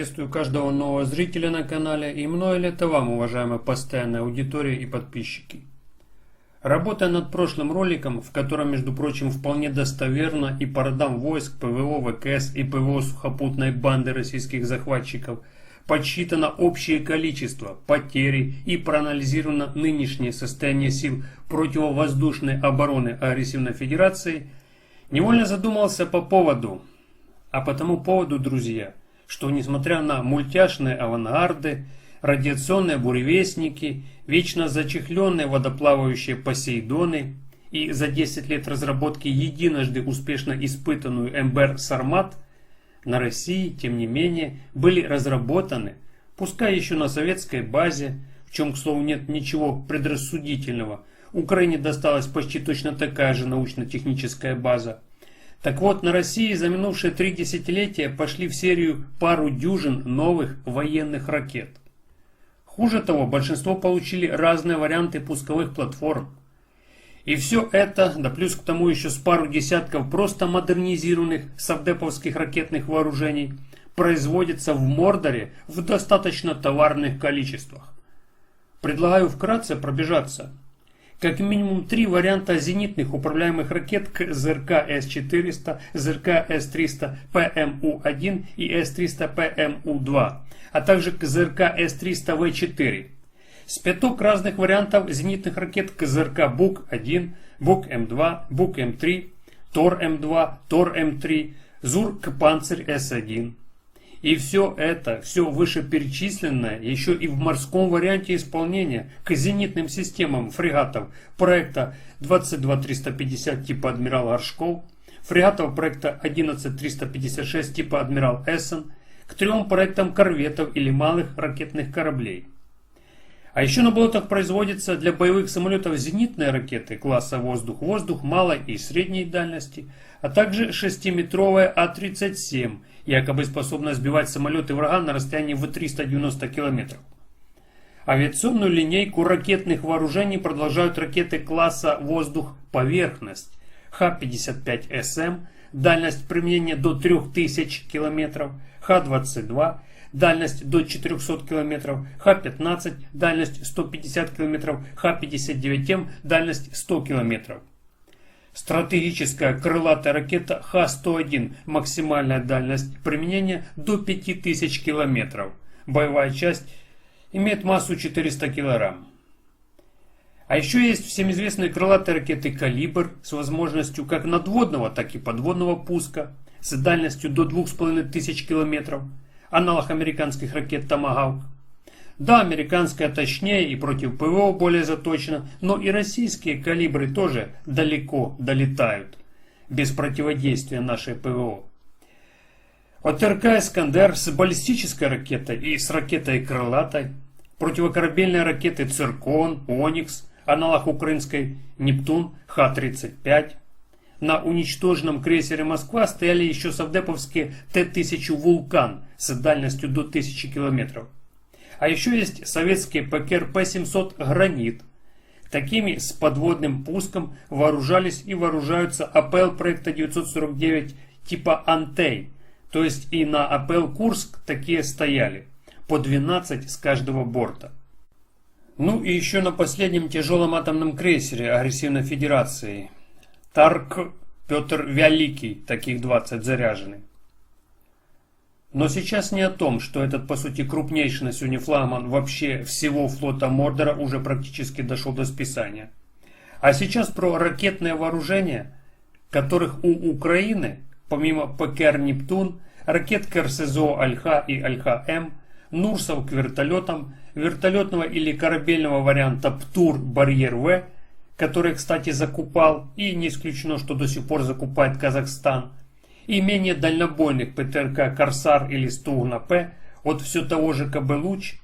Приветствую каждого нового зрителя на канале и мною ли это вам, уважаемая постоянная аудитория и подписчики. Работая над прошлым роликом, в котором, между прочим, вполне достоверно и по родам войск ПВО, ВКС и ПВО сухопутной банды российских захватчиков подсчитано общее количество потери и проанализировано нынешнее состояние сил противовоздушной обороны агрессивной федерации, невольно задумался по поводу, а по тому поводу, друзья, что несмотря на мультяшные авангарды, радиационные буревестники, вечно зачехленные водоплавающие Посейдоны и за 10 лет разработки единожды успешно испытанную МБР «Сармат» на России, тем не менее, были разработаны, пускай еще на советской базе, в чем, к слову, нет ничего предрассудительного, Украине досталась почти точно такая же научно-техническая база. Так вот, на России за минувшие три десятилетия пошли в серию пару дюжин новых военных ракет. Хуже того, большинство получили разные варианты пусковых платформ. И все это, да плюс к тому еще с пару десятков просто модернизированных савдеповских ракетных вооружений, производится в Мордоре в достаточно товарных количествах. Предлагаю вкратце пробежаться. Как минимум три варианта зенитных управляемых ракет к ЗРК С-400, ЗРК С-300 ПМУ-1 и С-300 ПМУ-2, а также к ЗРК С-300 В-4. С пяток разных вариантов зенитных ракет к ЗРК БУК-1, БУК-М2, БУК-М3, ТОР-М2, ТОР-М3, ЗУР Панцирь С-1. И все это, все вышеперечисленное, еще и в морском варианте исполнения к зенитным системам фрегатов проекта 22350 типа Адмирал Горшков, фрегатов проекта 11356 типа Адмирал Эссен, к трем проектам корветов или малых ракетных кораблей. А еще на болотах производятся для боевых самолетов зенитные ракеты класса воздух-воздух малой и средней дальности, а также 6-метровая А-37, якобы способная сбивать самолеты врага на расстоянии в 390 километров. Авиационную линейку ракетных вооружений продолжают ракеты класса воздух-поверхность Х-55СМ, дальность применения до 3000 километров, Х-22, дальность до 400 км, Х-15, дальность 150 км, Х-59М, дальность 100 км. Стратегическая крылатая ракета Х-101, максимальная дальность применения до 5000 км. Боевая часть имеет массу 400 кг. А еще есть всем известные крылатые ракеты «Калибр» с возможностью как надводного, так и подводного пуска, с дальностью до 2500 км, аналог американских ракет «Томагавк». Да, американская точнее и против ПВО более заточена, но и российские калибры тоже далеко долетают, без противодействия нашей ПВО. От РК «Искандер» с баллистической ракетой и с ракетой крылатой, противокорабельные ракеты «Циркон», «Оникс», аналог украинской «Нептун», Х-35. На уничтоженном крейсере «Москва» стояли еще совдеповские Т-1000 «Вулкан» с дальностью до 1000 километров. А еще есть советские ПКР-П-700 «Гранит». Такими с подводным пуском вооружались и вооружаются АПЛ проекта 949 типа «Антей». То есть и на АПЛ «Курск» такие стояли. По 12 с каждого борта. Ну и еще на последнем тяжелом атомном крейсере агрессивной федерации. Тарк Петр Великий, таких 20 заряжены. Но сейчас не о том, что этот, по сути, крупнейший на сегодня флагман вообще всего флота Мордора уже практически дошел до списания. А сейчас про ракетное вооружение, которых у Украины, помимо ПКР «Нептун», ракет КРСЗО «Альха» и «Альха-М», Нурсов к вертолетам, вертолетного или корабельного варианта «Птур Барьер-В», который, кстати, закупал и не исключено, что до сих пор закупает Казахстан – и менее дальнобойных ПТРК «Корсар» или «Стугна-П» от все того же КБ «Луч».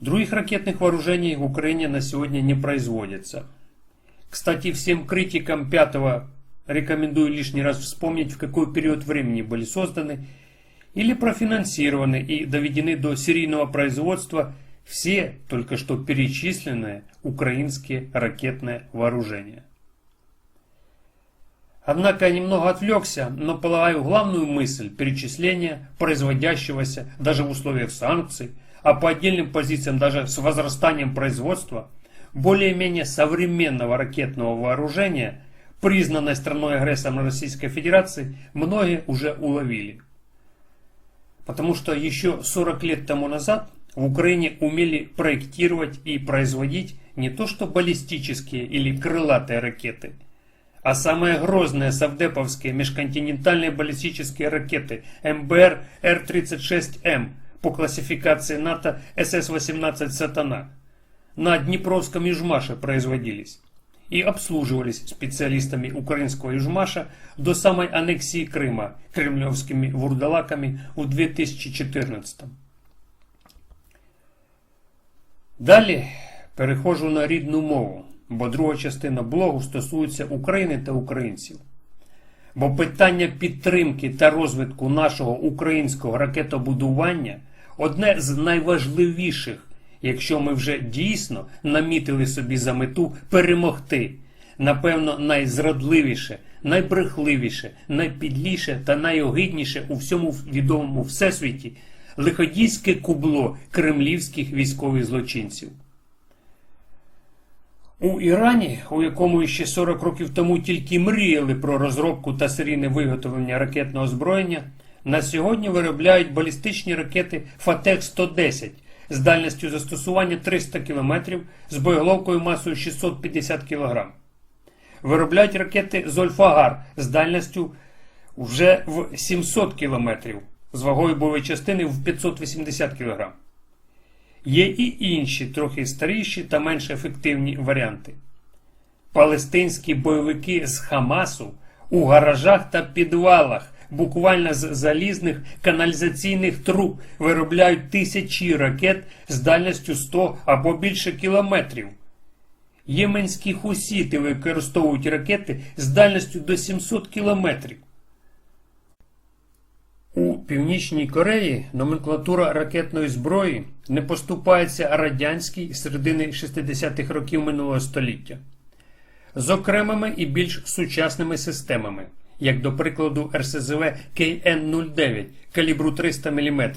Других ракетных вооружений в Украине на сегодня не производится. Кстати, всем критикам пятого рекомендую лишний раз вспомнить, в какой период времени были созданы или профинансированы и доведены до серийного производства все только что перечисленные украинские ракетные вооружения. Однако я немного отвлекся, но полагаю главную мысль перечисления производящегося даже в условиях санкций, а по отдельным позициям даже с возрастанием производства, более-менее современного ракетного вооружения, признанной страной-агрессором Российской Федерации, многие уже уловили. Потому что еще 40 лет тому назад в Украине умели проектировать и производить не то что баллистические или крылатые ракеты, а самые грозные совдеповские межконтинентальные баллистические ракеты МБР Р-36М по классификации НАТО СС-18 «Сатана» на Днепровском Южмаше производились и обслуживались специалистами украинского Южмаша до самой аннексии Крыма кремлевскими вурдалаками в 2014 Далі переходжу на рідну мову, бо друга частина блогу стосується України та українців. Бо питання підтримки та розвитку нашого українського ракетобудування одне з найважливіших, якщо ми вже дійсно намітили собі за мету перемогти, напевно, найзрадливіше, найбрехливіше, найпідліше та найогидніше у всьому відомому всесвіті лиходійське кубло кремлівських військових злочинців. У Ірані, у якому ще 40 років тому тільки мріяли про розробку та серійне виготовлення ракетного озброєння, на сьогодні виробляють балістичні ракети Фатех-110 з дальністю застосування 300 км з боєголовкою масою 650 кг. Виробляють ракети Зольфагар з дальністю вже в 700 км з вагою бойової частини в 580 кг. Є і інші, трохи старіші та менш ефективні варіанти. Палестинські бойовики з Хамасу у гаражах та підвалах, буквально з залізних каналізаційних труб, виробляють тисячі ракет з дальністю 100 або більше кілометрів. Єменські хусіти використовують ракети з дальністю до 700 кілометрів. Північній Кореї номенклатура ракетної зброї не поступається радянській середини 60-х років минулого століття з окремими і більш сучасними системами, як до прикладу РСЗВ КН-09 калібру 300 мм,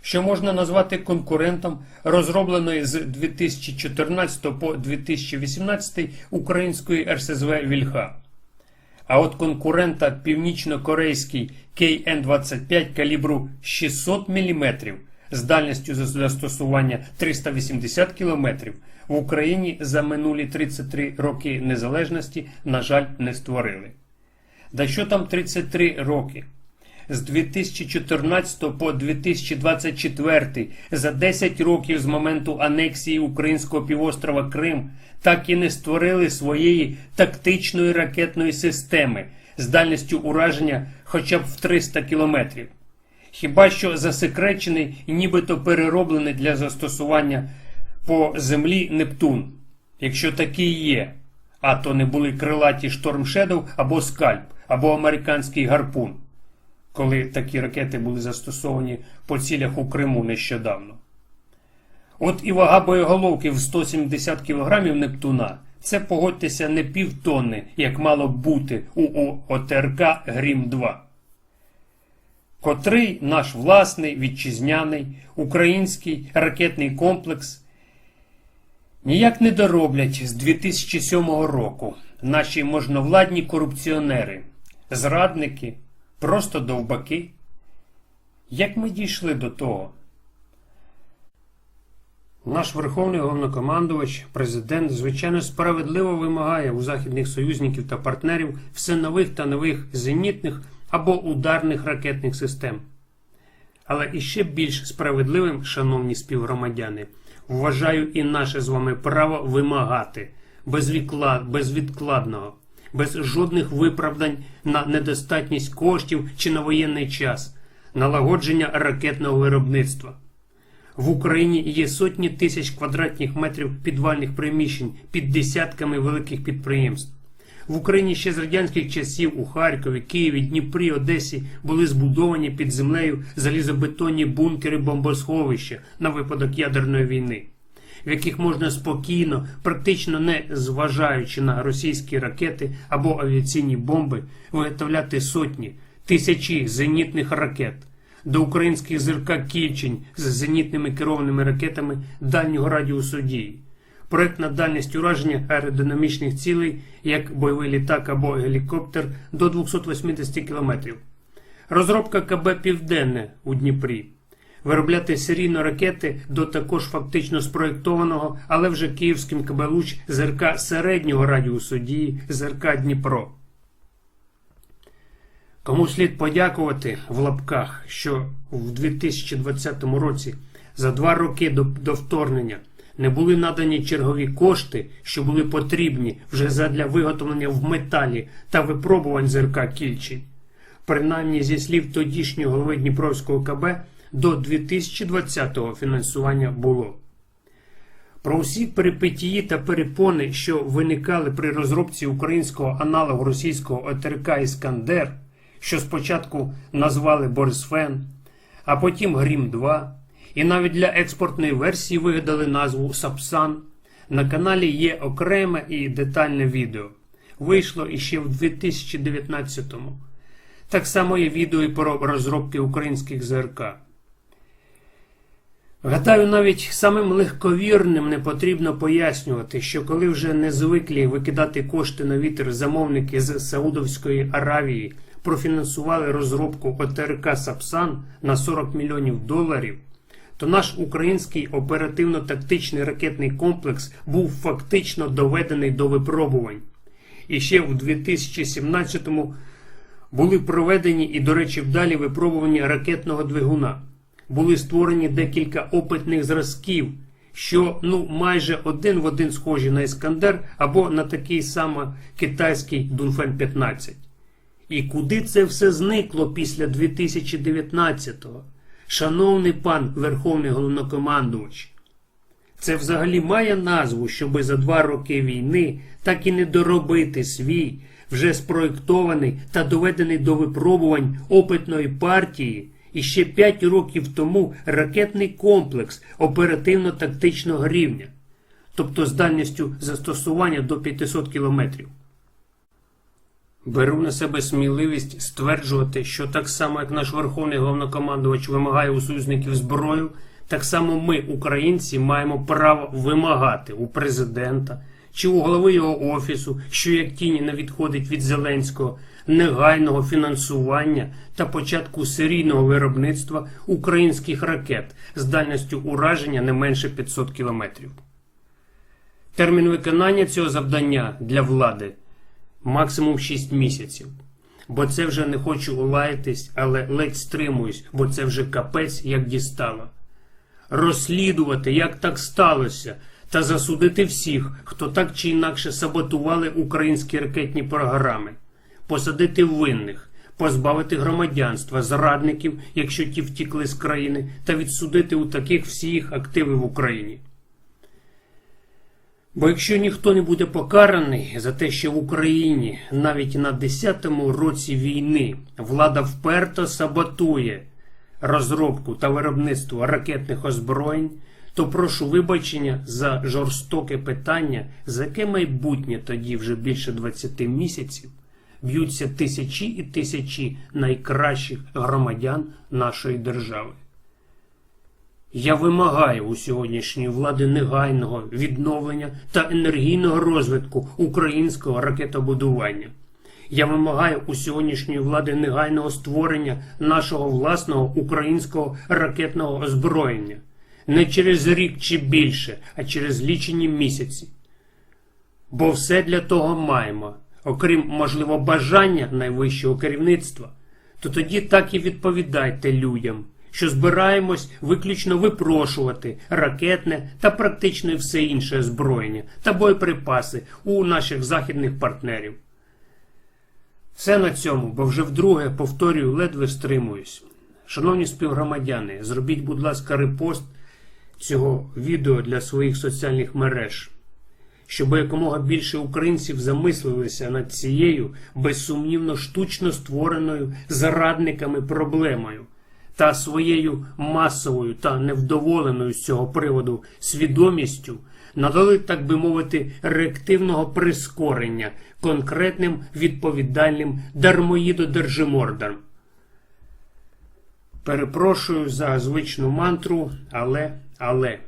що можна назвати конкурентом розробленої з 2014 по 2018 української РСЗВ Вільха. А от конкурента північно-корейський KN-25 калібру 600 мм з дальністю застосування 380 км в Україні за минулі 33 роки незалежності, на жаль, не створили. Да що там 33 роки? З 2014 по 2024 за 10 років з моменту анексії українського півострова Крим так і не створили своєї тактичної ракетної системи з дальністю ураження хоча б в 300 кілометрів. Хіба що засекречений і нібито перероблений для застосування по землі Нептун, якщо такий є, а то не були крилаті Шторм Shadow або Скальп, або американський гарпун, коли такі ракети були застосовані по цілях у Криму нещодавно. От і вага боєголовки в 170 кг Нептуна це погодьтеся не півтонни, як мало б бути у ОТРК Грім 2 котрий наш власний вітчизняний український ракетний комплекс ніяк не дороблять з 2007 року наші можновладні корупціонери, зрадники, просто довбаки. Як ми дійшли до того? Наш верховний головнокомандувач, президент, звичайно, справедливо вимагає у західних союзників та партнерів все нових та нових зенітних або ударних ракетних систем. Але іще більш справедливим, шановні співгромадяни, вважаю і наше з вами право вимагати безвідкладного, без жодних виправдань на недостатність коштів чи на воєнний час, налагодження ракетного виробництва. В Україні є сотні тисяч квадратних метрів підвальних приміщень під десятками великих підприємств. В Україні ще з радянських часів у Харкові, Києві, Дніпрі, Одесі були збудовані під землею залізобетонні бункери бомбосховища на випадок ядерної війни. В яких можна спокійно, практично не зважаючи на російські ракети або авіаційні бомби, виготовляти сотні, тисячі зенітних ракет. До українських зірка Кільчень з зенітними керованими ракетами дальнього радіусу дії. Проектна дальність ураження аеродинамічних цілей, як бойовий літак або гелікоптер, до 280 км. Розробка КБ Південне у Дніпрі. Виробляти серійно ракети до також фактично спроєктованого, але вже київським КБ Луч ЗРК середнього радіусу дії ЗРК Дніпро. Кому слід подякувати в лапках, що в 2020 році за два роки до, до вторгнення не були надані чергові кошти, що були потрібні вже задля виготовлення в металі та випробувань ЗРК Кільчі. Принаймні, зі слів тодішнього голови Дніпровського КБ, до 2020-го фінансування було. Про усі перипетії та перепони, що виникали при розробці українського аналогу російського ОТРК Іскандер, що спочатку назвали Борисфен, а потім Грім 2, і навіть для експортної версії вигадали назву Сапсан. На каналі є окреме і детальне відео. Вийшло іще в 2019-му. Так само є відео і про розробки українських ЗРК. Гадаю, навіть самим легковірним не потрібно пояснювати, що коли вже не звиклі викидати кошти на вітер замовники з Саудовської Аравії профінансували розробку ОТРК Сапсан на 40 мільйонів доларів, то наш український оперативно-тактичний ракетний комплекс був фактично доведений до випробувань. І ще в 2017-му були проведені і, до речі, вдалі випробування ракетного двигуна. Були створені декілька опитних зразків, що ну майже один в один схожі на Іскандер або на такий самий китайський Дунфен 15. І куди це все зникло після 2019-го? Шановний пан Верховний головнокомандувач, це взагалі має назву, щоби за два роки війни так і не доробити свій, вже спроєктований та доведений до випробувань опитної партії і ще 5 років тому ракетний комплекс оперативно-тактичного рівня, тобто з дальністю застосування до 500 кілометрів. Беру на себе сміливість стверджувати, що так само, як наш верховний головнокомандувач вимагає у союзників зброю, так само ми, українці, маємо право вимагати у президента чи у голови його офісу, що як тіні не відходить від Зеленського, негайного фінансування та початку серійного виробництва українських ракет з дальністю ураження не менше 500 кілометрів. Термін виконання цього завдання для влади максимум 6 місяців. Бо це вже не хочу улаятись, але ледь стримуюсь, бо це вже капець як дістало. Розслідувати, як так сталося, та засудити всіх, хто так чи інакше саботували українські ракетні програми, посадити винних, позбавити громадянства, зрадників, якщо ті втікли з країни, та відсудити у таких всіх активи в Україні. Бо якщо ніхто не буде покараний за те, що в Україні навіть на 10-му році війни влада вперто саботує розробку та виробництво ракетних озброєнь, то прошу вибачення за жорстоке питання, за яке майбутнє тоді вже більше 20 місяців б'ються тисячі і тисячі найкращих громадян нашої держави. Я вимагаю у сьогоднішньої влади негайного відновлення та енергійного розвитку українського ракетобудування. Я вимагаю у сьогоднішньої влади негайного створення нашого власного українського ракетного озброєння не через рік чи більше, а через лічені місяці. Бо все для того маємо, окрім можливо бажання найвищого керівництва, то тоді так і відповідайте людям що збираємось виключно випрошувати ракетне та практично все інше озброєння та боєприпаси у наших західних партнерів. Все на цьому, бо вже вдруге, повторюю, ледве стримуюсь. Шановні співгромадяни, зробіть, будь ласка, репост цього відео для своїх соціальних мереж, щоб якомога більше українців замислилися над цією безсумнівно штучно створеною зарадниками проблемою та своєю масовою та невдоволеною з цього приводу свідомістю надали, так би мовити, реактивного прискорення конкретним відповідальним дармоїдодержимордам. Перепрошую за звичну мантру, але, але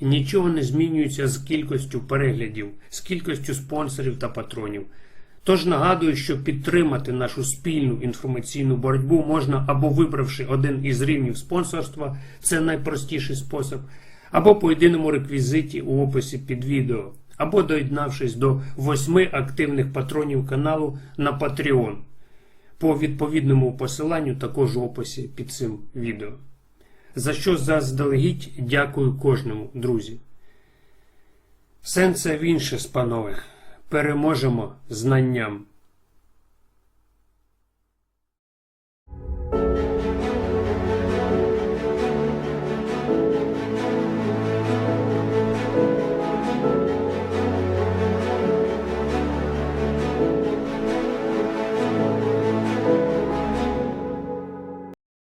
нічого не змінюється з кількістю переглядів, з кількістю спонсорів та патронів. Тож нагадую, що підтримати нашу спільну інформаційну боротьбу можна або вибравши один із рівнів спонсорства, це найпростіший спосіб, або по єдиному реквізиті у описі під відео, або доєднавшись до восьми активних патронів каналу на Patreon по відповідному посиланню також в описі під цим відео. За що заздалегідь дякую кожному, друзі. Сенце в інше, спанове. Переможемо знанням.